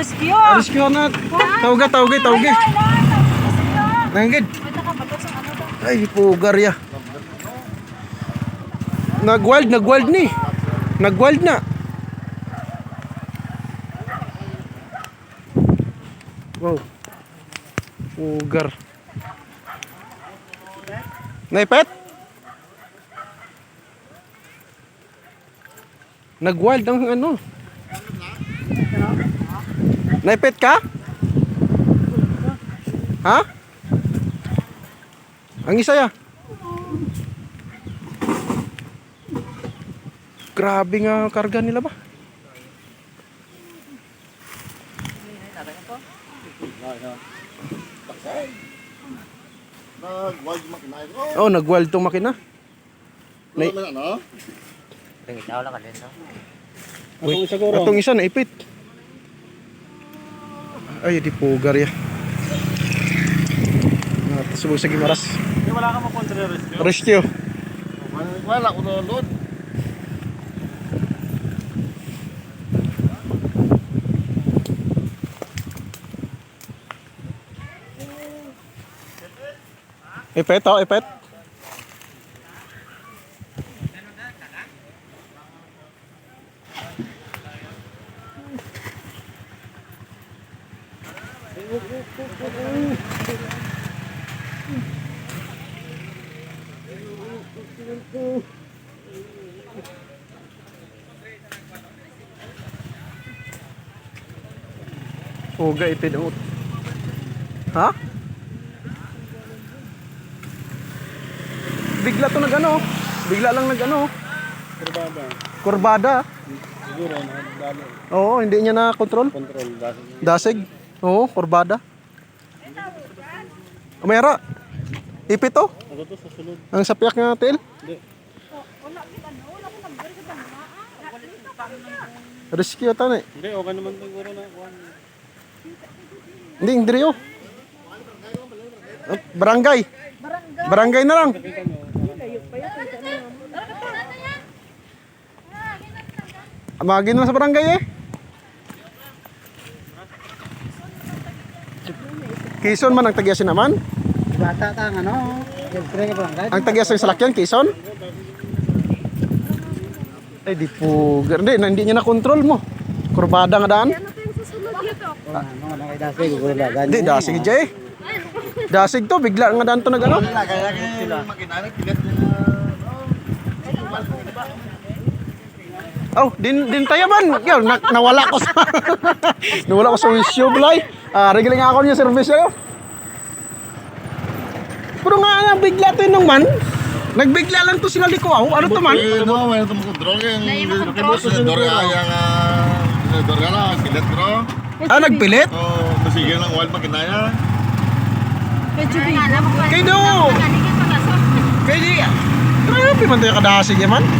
Rescue! Rescue na. Tawga, tawga, tawga. Nanggid. Ay, pugar ya. Nag-wild, nag-wild ni. Nag-wild na. Wow. Pugar. Naipet? Nag-wild ang ano. Naipet ka? Ha? Ang isa ya. Grabe nga karga nila ba? Nag-wild makinain ko. Oh, nag-wild tong makina. Man ano? Tingitaw lang ka din, no? Atong isa Atong isa naipit. Ay, di pugar ya. Ah, subog sa gimaras. Hindi wala ka makontra rescue. Rescue. Wala ko na load. Ipet oh, ipet. Uga ipinut. Ha? Bigla to nagano. Bigla lang nagano. Kurbada. Kurbada. Siguro. Oo, hindi niya na control. Control. Dahil Dasig. Oo, kurbada. Mayara. Ipit to. ako to sa sulod. Ang sapiak nga tail. Hindi. Rescue ta na. eh. Hindi, okay naman siguro na. Kuhan. Hindi, hindi rin oh. Barangay. Barangay na lang. Amagin na sa barangay eh. Quezon man ang tagyasin naman. Bata ano? Siyempre ka barangay. Ang tagyasin sa lakyan, Quezon. Ay, di po. Hindi, na- hindi niya na control mo. Kurbada nga daan. Ano, ano. Hindi, dasig Jay. Dasig to, bigla nga daan to nag ano. Kaya kaya makinain. Pigat niya Oh, din din tayo man. Yo, na, nawala ko sa nawala ko sa wisyo bulay. Ah, regaling ako niya service yo. Pero nga nga bigla to nung man. Nagbigla lang to sila liko. Oh, ano to man? Eh, no, may ito makontrol. Yung kibos, Dore ayang Dore na, pilat ko. Ah, nagpilit? Oh, masigil ng wild makinaya. Kay do. Kay di. Grabe man tayo kadasig yaman.